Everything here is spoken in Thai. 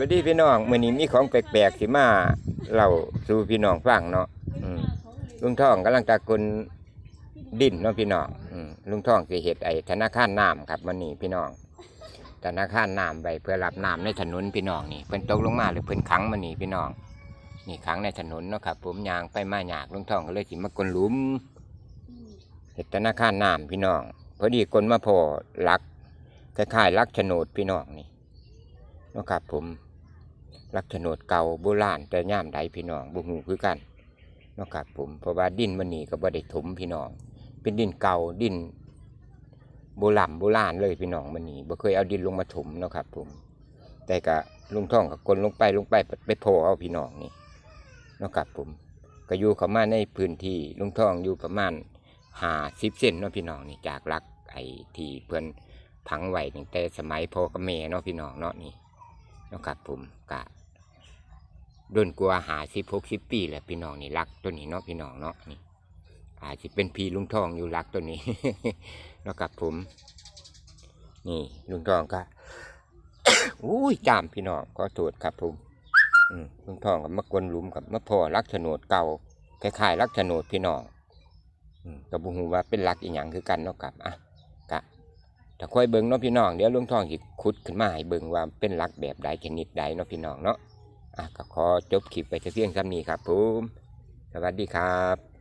วัสดีพี่น้องมื้อนี้มีของแปลกๆสิมาเล่าสู่พี่น้องฟังเนาะอืมลุงทองกำลังตะกนดินเนาะพี่น้องอืมลุงทองสิเฮ็ดไอ้ธนาคารน้ำครับมื้อนี้พี่น้องธนาคารน้ำไว้เพื่อรับน้ำในถนนพี่น้องนี่เพิ่นตกลงมาหรือเพิ่นขังมื้อนี้พี่น้อง นี่ขังในถนนเนาะครับผมยางไปมาหยากลุงทองก็เลยสิมากลหลุมเฮ็ดธนาคารน้ำพี่น้อง พอดีกลมาพอลักคล้ายๆลักโฉนดพี่น้องนี่นะครับผม ลักโฉนดเก่าโบราณแต่ย่ามใดพี่น้องบ่ฮู้คือกันนาะครับผมเพราะว่าดินมันนี่ก็บ่ได้ถมพี่น้อง เป็นดินเก่าดินโบราณโบราณเลยพี่น้องมันนี่บ่เคยเอาดินลงมาถมนะครับผม แต่ก็ลุงท่องก็กลลงไปลงไปไปโผล่เอาพี่น้องนี่นาะครับผมก็อยู่เขามาในพื้นที่ลุงท่องอยู่ประมาณหาสิบเซนเนาะพี่น้องนี่จากรักไอ้ที่เพื่อนพังไหวตั้งแต่สมัยพ่อกับแม่เนาะพี่น้องเนาะนี่ เนาะครับผมกะโดนกลัวหาสิบหกสิบปีแหละพี่น้องนี่รักตัวนี้เนาะพี่น้องเนาะนี่อาจจะเป็นพี่ลุงทองอยู่รักตัวนี้เนาะครับผม นี่ลุงทองก็อุ้ยจามพี่น้องขอโทษครับผมอืมลุงทองกับมากวนหลุมกับมะพร้าวรักโฉนดเก่าคล้ายๆรักโฉนดพี่น้องอืมกับบุหูว่าเป็นรักอีหยังคือกันเนาะครับอะ ถ้าค่อยเบิ่งเนาะพี่น้องเดี๋ยวลุงทองสิขุดขึ้นมาให้เบิ่งว่าเป็นลักแบบใดชนิดใดเนาะพี่น้องเนาะอะก็ขอจบคลิปไปเพียงเท่านี้ครับผมสวัสดีครับ